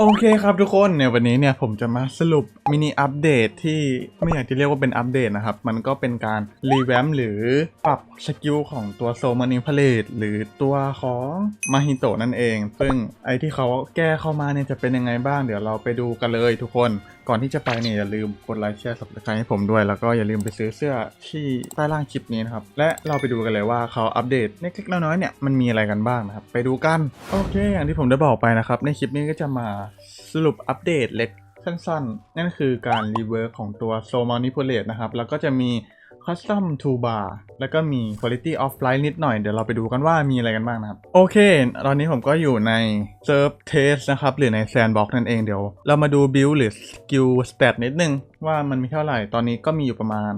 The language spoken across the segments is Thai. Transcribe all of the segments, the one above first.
โอเคครับทุกคนในวันนี้เนี่ยผมจะมาสรุปมินิอัปเดตที่ไม่อยากจะเรียกว่าเป็นอัปเดตนะครับ มันก็เป็นการรีแวมหรือปรับสกิลของตัวโซมานิพเลตหรือตัวของมาฮิโตะนั่นเอง ซึ่งไอที่เขาแก้เข้ามาเนี่ยจะเป็นยังไงบ้างเดี๋ยวเราไปดูกันเลยทุกคนก่อนที่จะไปเนี่ยอย่าลืมกดไลค์แชร์สับสไครต์ให้ผมด้วย แล้วก็อย่าลืมไปซื้อเสื้อที่ใต้ล่างคลิปนี้นะครับ และเราไปดูกันเลยว่าเขาอัปเดตเล็กๆน้อยๆเนี่ยมันมีอะไรกันบ้างนะครับไปดูกันโอเค อย่างที่ผมได้บอกไปนะครับในคลิปนี้ก็จะมาสรุปอัปเดตเล็กสั้นๆ นั่นคือการรีเวิร์กของตัว Soul Manipulate นะครับ แล้วก็จะมี Custom Toolbar แล้วก็มี Quality of Light นิดหน่อย เดี๋ยวเราไปดูกันว่ามีอะไรกันบ้างนะครับ โอเค ตอนนี้ผมก็อยู่ใน Serve Test นะครับ หรือใน Sandbox นั่นเองเดี๋ยว เรามาดู Build หรือ Skill Stat นิดนึง ว่ามันมีเท่าไหร่ ตอนนี้ก็มีอยู่ประมาณ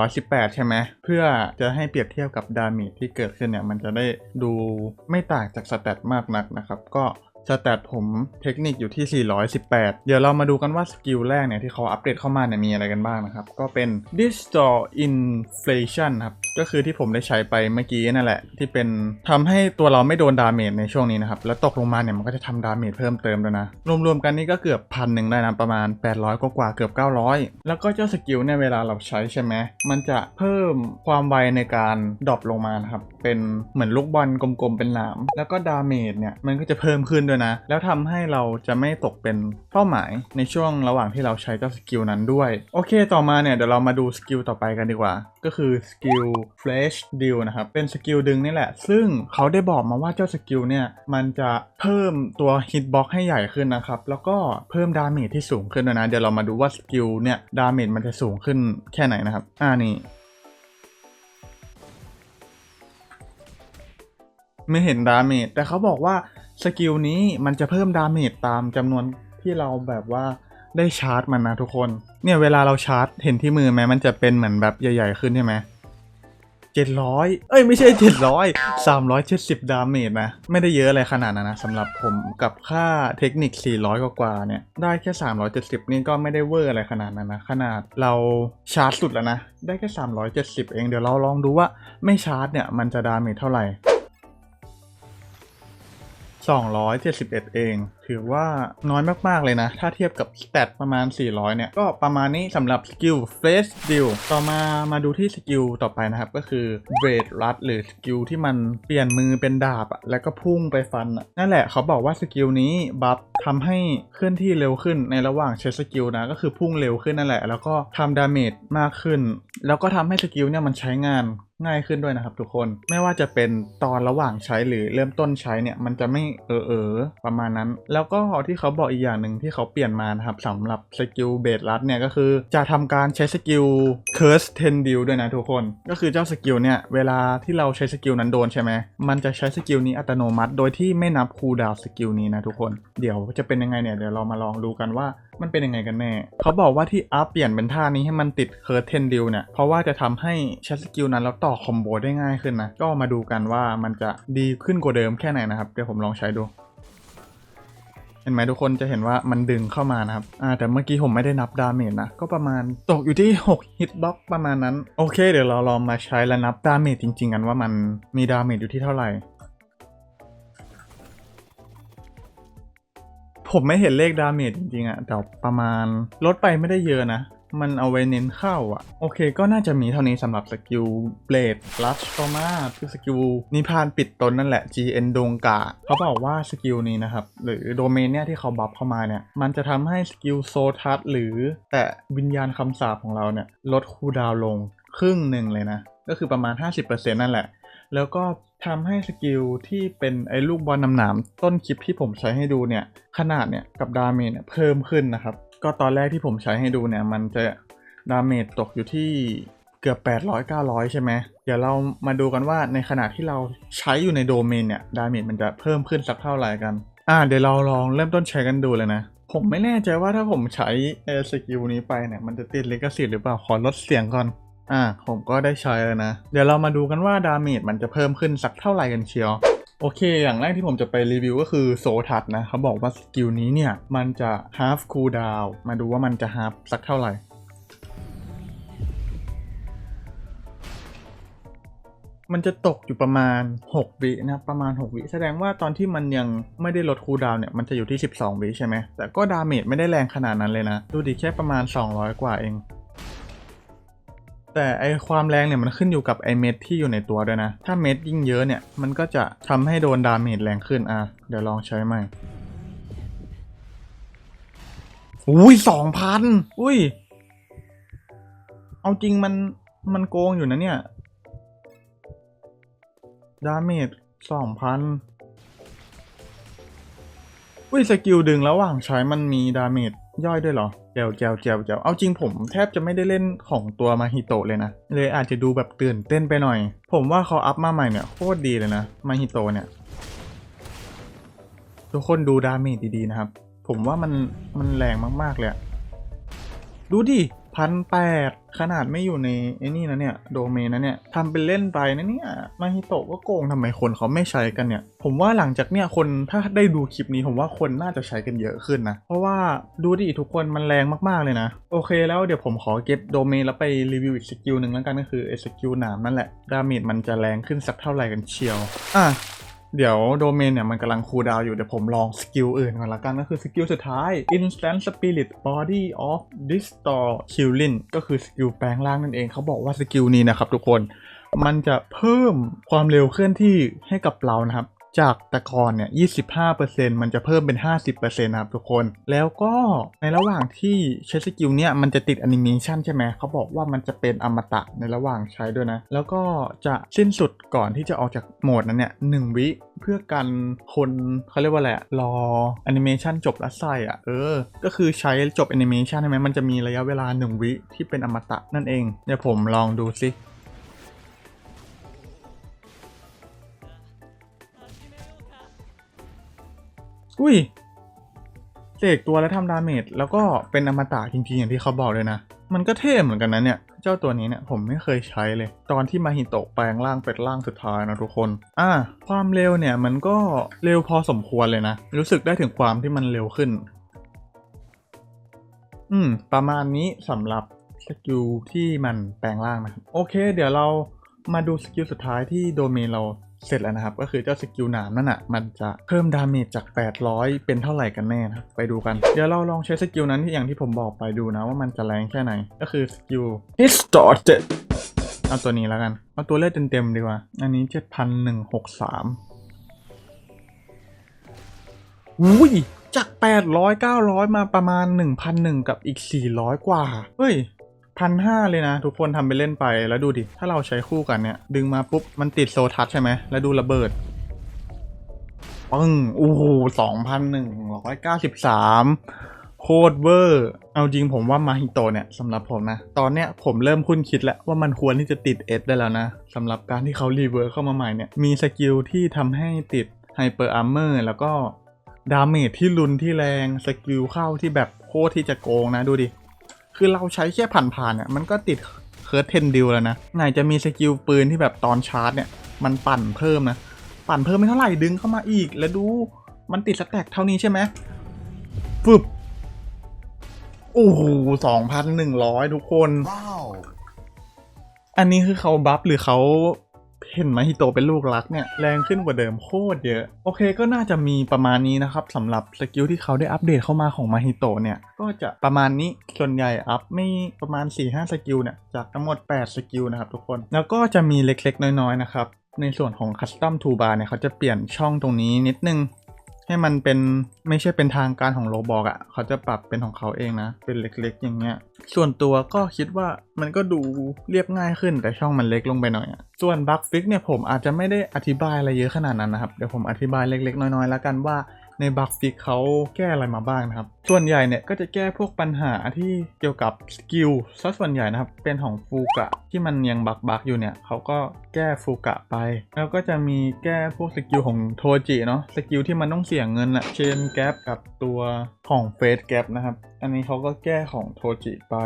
418 ใช่ไหม เพื่อจะให้เปรียบเทียบกับดาเมจที่เกิดขึ้นเนี่ย มันจะได้ดูไม่ต่างจากสแตทมากนักนะครับ ก็ สแตทผมเทคนิคอยู่ที่ 418 เดี๋ยวเรามาดูกันว่าสกิลแรกเนี่ยที่เขาอัปเดตเข้ามาเนี่ยมีอะไรกันบ้างนะครับ ก็เป็น Distort Inflation ครับ ก็คือที่ผมได้ใช้ไปเมื่อกี้นั่นแหละ ที่เป็นทำให้ตัวเราไม่โดนดาเมจในช่วงนี้นะครับ แล้วตกลงมาเนี่ยมันก็จะทำดาเมจเพิ่มเติมด้วยนะ รวมๆกันนี่ก็เกือบพันหนึ่งได้นะประมาณ 800 กว่าๆเกือบ 900 แล้วก็เจ้าสกิลเนี่ยเวลาเราใช้ใช่ไหมมันจะเพิ่มความไวในการดรอปลงมานะครับเป็นเหมือนลูกบอลกลมๆเป็นหนามแล้วก็ดาเมจเนี่ยมันก็จะเพิ่มขึ้นด้วยนะ แล้วทำให้เราจะไม่ตกเป็นเป้าหมายในช่วงระหว่างที่เราใช้เจ้าสกิลนั้นด้วย โอเค ต่อมาเนี่ยเดี๋ยวเรามาดูสกิลต่อไปกันดีกว่า ก็คือสกิล Flash Deal นะครับ เป็นสกิลดึงนี่แหละ ซึ่งเขาได้บอกมาว่าเจ้าสกิลเนี่ย มันจะเพิ่มตัวฮิตบ็อกให้ใหญ่ขึ้นนะครับ แล้วก็เพิ่มดาเมจที่สูงขึ้นด้วยนะ เดี๋ยวเรามาดูว่าสกิลเนี่ยดาเมจมันจะสูงขึ้นแค่ไหนนะครับ อ่านี่ ไม่เห็นดาเมจแต่เขาบอกว่าสกิลนี้มันจะเพิ่มดาเมจตามจำนวนที่เราแบบว่าได้ชาร์จมันนะทุกคน เนี่ยเวลาเราชาร์จเห็นที่มือไหมมันจะเป็นเหมือนแบบใหญ่ ๆ ขึ้นใช่ไหมเจ็ดร้อยเอ้ยไม่ใช่เจ็ดร้อยสามร้อยเจ็ดสิบดาเมจนะ ไม่ได้เยอะอะไรขนาดนั้นนะสำหรับผมกับค่าเทคนิค400กว่าเนี่ย ได้แค่370นี่ก็ไม่ได้เวอร์อะไรขนาดนั้นนะ ขนาดเราชาร์จสุดแล้วนะ ได้แค่370เองเดี๋ยวเราลองดูว่าไม่ชาร์จเนี่ยมันจะดาเมจเท่าไหร่ 271 เอง ถือว่าน้อยมาก ๆ เลยนะ ถ้าเทียบกับสเตตประมาณ 400 เนี่ย ก็ประมาณนี้สำหรับสกิลเฟสดิลต่อมามาดูที่สกิลต่อไปนะครับ ก็คือเบรดรัดหรือสกิลที่มันเปลี่ยนมือเป็นดาบอะแล้วก็พุ่งไปฟันอะนั่นแหละเขาบอกว่าสกิลนี้บัฟ ทำให้เคลื่อนที่เร็วขึ้นในระหว่างใช้สกิลนะก็คือพุ่งเร็วขึ้นนั่นแหละ แล้วก็ทำดาเมจมากขึ้น แล้วก็ทำให้สกิลเนี่ยมันใช้งานง่ายขึ้นด้วยนะครับทุกคนไม่ว่าจะเป็นตอนระหว่างใช้หรือเริ่มต้นใช้เนี่ยมันจะไม่เออเออประมาณนั้น แล้วก็ที่เขาบอกอีกอย่างหนึ่งที่เขาเปลี่ยนมานะครับสำหรับสกิลเบสลัดเนี่ยก็คือจะทำการใช้สกิล Curse Ten d e a l ด้วยนะทุกคน ก็คือเจ้าสกิลเนี่ยเวลาที่เราใช้สกิลนั้นโดนใช่ไหมมันจะใช้สกิลนี้อัตโนมัติ โดยที่ไม่นับคูลดาวสกิลนี้นะทุกคน เดี๋ยวจะเป็นยังไงเนี่ยเดี๋ยวเรามาลองดูกันว่ามันเป็นยังไงกันแน่เขาบอกว่าที่อัพเปลี่ยนเป็นท่านี้ให้มันติดเคิร์เทนดิวเนี่ยเพราะว่าจะทำให้ใช้สกิลนั้นแล้วต่อคอมโบได้ง่ายขึ้นนะก็มาดูกันว่ามันจะดีขึ้นกว่าเดิมแค่ไหนนะครับเดี๋ยวผมลองใช้ดูเห็นไหมทุกคนจะเห็นว่ามันดึงเข้ามานะครับ อ่าแต่เมื่อกี้ผมไม่ได้นับดาเมจนะ ก็ประมาณตกอยู่ที่ 6 ฮิตบ็อกประมาณนั้น โอเค เดี๋ยวเราลองมาใช้และนับดาเมจจริง ๆ กันว่ามันมีดาเมจอยู่ที่เท่าไหร่ ผมไม่เห็นเลขดาเมจจริงๆอะแต่ประมาณลดไปไม่ได้เยอะนะ มันเอาไว้เน้นเข้าอะโอเคก็น่าจะมีเท่านี้สำหรับสกิลเบลดลัชต่อมาคือสกิลนิพานปิดตนนั่นแหละ GN ดงกาเขาบอกว่าสกิลนี้นะครับ หรือโดเมนเนี่ยที่เขาบัฟเข้ามาเนี่ย มันจะทำให้สกิลโซทัสหรือแต่วิญญาณคำสาปของเราเนี่ย ลดคูดาวลงครึ่งหนึ่งเลยนะ ก็คือประมาณ 50%นั่นแหละ แล้วก็ ทำให้สกิลที่เป็นไอ้ลูกบอลนำหนามต้นคลิปที่ผมใช้ให้ดูเนี่ย ขนาดเนี่ยกับดาเมจเนี่ยเพิ่มขึ้นนะครับ ก็ตอนแรกที่ผมใช้ให้ดูเนี่ย มันจะดาเมจตกอยู่ที่เกือบ 800 900 ใช่ไหม เดี๋ยวเรามาดูกันว่าในขณะที่เราใช้อยู่ในโดเมนเนี่ย ดาเมจมันจะเพิ่มขึ้นสักเท่าไหร่กัน อ่า เดี๋ยวเราลองเริ่มต้นใช้กันดูเลยนะ ผมไม่แน่ใจว่าถ้าผมใช้เอสกิลนี้ไปเนี่ย มันจะติดลิขสิทธิ์หรือเปล่า ขอลดเสียงก่อน อ่าผมก็ได้ใช้แล้วนะ เดี๋ยวเรามาดูกันว่าดาเมจมันจะเพิ่มขึ้นสักเท่าไหร่กันเชียวโอเค อย่างแรกที่ผมจะไปรีวิวก็คือโซทัดนะเขาบอกว่าสกิลนี้เนี่ย มันจะ half cool down มาดูว่ามันจะ half สักเท่าไหร่ มันจะตกอยู่ประมาณ 6 วินะประมาณ 6 วิ แสดงว่าตอนที่มันยังไม่ได้ลดคูลดาวน์เนี่ยมันจะอยู่ที่ 12 วิใช่ไหมแต่ก็ดาเมจไม่ได้แรงขนาดนั้นเลยนะ ดูดิแค่ประมาณ 200 กว่าเอง แต่ไอความแรงเนี่ยมันขึ้นอยู่กับไอเม็ดที่อยู่ในตัวด้วยนะ ถ้าเม็ดยิ่งเยอะเนี่ย มันก็จะทำให้โดนดาเมจแรงขึ้นอะ เดี๋ยวลองใช้ใหม่ อุ้ยสองพันอุ้ย เอาจริงมันมันโกงอยู่นะเนี่ย ดาเมจสองพัน อุ้ยสกิลดึงระหว่างใช้มันมีดาเมจย่อยด้วยเหรอเจวเจวเจวเจวเอาจริงผมแทบจะไม่ได้เล่นของตัวมาฮิโตะเลยนะ เลยอาจจะดูแบบตื่นเต้นไปหน่อย ผมว่าเขาอัพมาใหม่เนี่ยโคตรดีเลยนะมาฮิโตะเนี่ย ทุกคนดูดาเมจดีๆนะครับ ผมว่ามันมันแรงมากๆเลยดูดิ พันแปดขนาดไม่อยู่ในไอ้นี่นะเนี่ย โดเมนนะเนี่ยทำเป็นเล่นไปนะเนี่ย มาฮิโตะก็โกงทำไมคนเขาไม่ใช้กันเนี่ย ผมว่าหลังจากเนี่ยคนถ้าได้ดูคลิปนี้ผมว่าคนน่าจะใช้กันเยอะขึ้นนะ เพราะว่าดูดิทุกคนมันแรงมากๆเลยนะ โอเคแล้วเดี๋ยวผมขอเก็บโดเมนแล้วไปรีวิวอีกสกิลหนึ่งแล้วกันก็คือไอ้สกิลหนามนั่นแหละ ดาเมจมันจะแรงขึ้นสักเท่าไหร่กันเชียว อะ เดี๋ยวโดเมนเนี่ยมันกำลังคูลดาวอยู่ เดี๋ยวผมลองสกิลอื่นก่อนละกันก็คือสกิลสุดท้าย Instant Spirit Body of Distort Killing ก็คือสกิลแปลงร่างนั่นเองเขาบอกว่าสกิลนี้นะครับทุกคนมันจะเพิ่มความเร็วเคลื่อนที่ให้กับเรานะครับ จากแต่ก่อนเนี่ย 25%มันจะเพิ่มเป็น 50%นะครับทุกคน แล้วก็ในระหว่างที่ใช้สกิลเนี่ย มันจะติดแอนิเมชันใช่ไหม เขาบอกว่ามันจะเป็นอมตะในระหว่างใช้ด้วยนะ แล้วก็จะสิ้นสุดก่อนที่จะออกจากโหมดนั้นเนี่ยหนึ่งวิเพื่อกันคนเขาเรียกว่าอะไรอะรอแอนิเมชันจบแล้วใส่อะเออ ก็คือใช้จบแอนิเมชันใช่ไหมมันจะมีระยะเวลา 1 วิที่เป็นอมตะนั่นเอง เดี๋ยวผมลองดูสิ อุ้ยเสกตัวแล้วทำดาเมจแล้วก็เป็นอมตะจริงๆอย่างที่เขาบอกเลยนะ มันก็เท่เหมือนกันนะเนี่ย เจ้าตัวนี้เนี่ยผมไม่เคยใช้เลย ตอนที่มาฮิโตะแปลงร่างเป็นร่างสุดท้ายนะทุกคน อ่า ความเร็วเนี่ยมันก็เร็วพอสมควรเลยนะ รู้สึกได้ถึงความที่มันเร็วขึ้น อืม ประมาณนี้สำหรับสกิลที่มันแปลงร่างนะครับโอเค เดี๋ยวเรามาดูสกิลสุดท้ายที่โดเมนเรา เสร็จแล้วนะครับ ก็คือเจ้าสกิลหนามนั่นอะมันจะเพิ่มดาเมจจาก 800 เป็นเท่าไหร่กันแน่นะครับไปดูกันเดี๋ยวเราลองใช้สกิลนั้นที่อย่างที่ผมบอกไปดูนะว่ามันจะแรงแค่ไหนก็คือสกิล Distorted เอาตัวนี้แล้วกันเอาตัวเลือดเต็มๆดีกว่า อันนี้ 7163อุ้ยจาก 800 900 มาประมาณ 1,001กับอีก 400 กว่า เฮ้ย พันห้าเลยนะ ทุกคนทำไปเล่นไปแล้วดูดิ ถ้าเราใช้คู่กันเนี่ย ดึงมาปุ๊บ มันติดโซทัชใช่ไหม แล้วดูระเบิดปึ้งโอ้โหสองพันหนึ่งร้อยเก้าสิบสามโคตรเวอร์ เอาจริงผมว่ามาฮิโตเนี่ยสำหรับผมนะ ตอนเนี้ยผมเริ่มคุ้นคิดแล้วว่ามันควรที่จะติดเอได้แล้วนะสำหรับการที่เขารีเวิร์เข้ามาใหม่เนี่ย มีสกิลที่ทำให้ติดไฮเปอร์อาร์เมอร์แล้วก็ดาเมจที่รุนที่แรง สกิลเข้าที่แบบโคตรที่จะโกงนะดูดิ คือเราใช้แค่ผ่านๆเนี่ยมันก็ติดเคิร์ดเทนดิวแล้วนะไหนจะมีสกิลปืนที่แบบตอนชาร์จเนี่ยมันปั่นเพิ่มนะ ปั่นเพิ่มไม่เท่าไหร่ดึงเข้ามาอีกแล้วดูมันติดสแต็กเท่านี้ใช่ไหมฟึบโอ้โหสองพันหนึ่งร้อยทุกคน Wow. อันนี้คือเขาบัฟหรือเขา เห็นไหมฮิโตเป็นลูกรักเนี่ย แรงขึ้นกว่าเดิมโคตรเยอะ โอเคก็น่าจะมีประมาณนี้นะครับสำหรับสกิลที่เขาได้อัปเดตเข้ามาของมาฮิโตเนี่ย ก็จะประมาณนี้ส่วนใหญ่อัพไม่ประมาณ 4-5 สกิลเนี่ย จากทั้งหมด 8 สกิลนะครับทุกคน แล้วก็จะมีเล็กๆ น้อยๆ นะครับ ในส่วนของ Custom Toolbar เนี่ยเขาจะเปลี่ยนช่องตรงนี้นิดนึง ให้มันเป็นไม่ใช่เป็นทางการของโรบอกอะ่ะ เขาจะปรับเป็นของเขาเองนะ เป็นเล็กๆ อย่างเงี้ย ส่วนตัวก็คิดว่ามันก็ดูเรียบง่ายขึ้นแต่ช่องมันเล็กลงไปหน่อยอะส่วนบัคฟิกเนี่ยผมอาจจะไม่ได้อธิบายอะไรเยอะขนาดนั้นนะครับ เดี๋ยวผมอธิบายเล็กๆ น้อยๆ แล้วกันว่า ในบั g ฟิกเขาแก้อะไรมาบ้างนะครับ ส่วนใหญ่เนี่ยก็จะแก้พวกปัญหาที่เกี่ยวกับสกิลซะส่วนใหญ่นะครับ เป็นของฟูกะที่มันยังบักบักอยู่เนี่ยเขาก็แก้ฟูกะไป แล้วก็จะมีแก้พวกสกิลของโทจิเนาะสกิลที่มันต้องเสี่ยงเงินอะเชนแกปกับตัวของเฟสแกปนะครับ อันนี้เขาก็แก้ของโทจิไป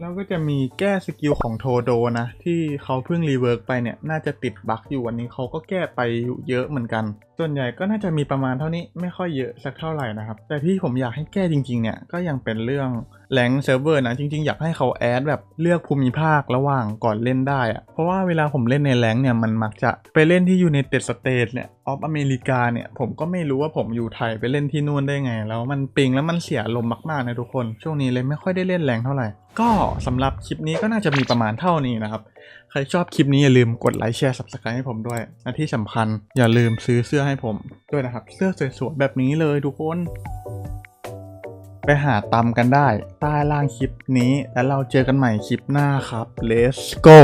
แล้วก็จะมีแก้สกิลของโทโดนะ ที่เขาเพิ่งรีเวิร์กไปเนี่ย น่าจะติดบั๊กอยู่วันนี้เขาก็แก้ไปเยอะเหมือนกันส่วนใหญ่ก็น่าจะมีประมาณเท่านี้ไม่ค่อยเยอะสักเท่าไหร่นะครับ แต่ที่ผมอยากให้แก้จริงๆเนี่ยก็ยังเป็นเรื่องแรงเซิร์ฟเวอร์นะจริงๆ อยากให้เขาแอดแบบเลือกภูมิภาคระหว่างก่อนเล่นได้อะเพราะว่าเวลาผมเล่นในแรงเนี่ยมันมักจะไปเล่นที่ยู n นเต็ดสเตทเนี่ยออฟอเมริกาเนี่ยผมก็ไม่รู้ว่าผมอยู่ไทยไปเล่นที่นู่นได้ไง แล้วมันปิงแล้วมันเสียลมมากๆนะทุกคน ช่วงนี้เลยไม่ค่อยได้เล่นแรงเท่าไหร่ ก็สำหรับคลิปนี้ก็น่าจะมีประมาณเท่านี้นะครับ ใครชอบคลิปนี้อย่าลืมกดไลค์แชร์ subscribe ให้ผมด้วยและที่สำคัญอย่าลืมซื้อเสื้อให้ผมด้วยนะครับ เสื้อสวยๆแบบนี้เลยทุกคน ไปหาตำกันได้ใต้ล่างคลิปนี้ แล้วเราเจอกันใหม่คลิปหน้าครับ let's go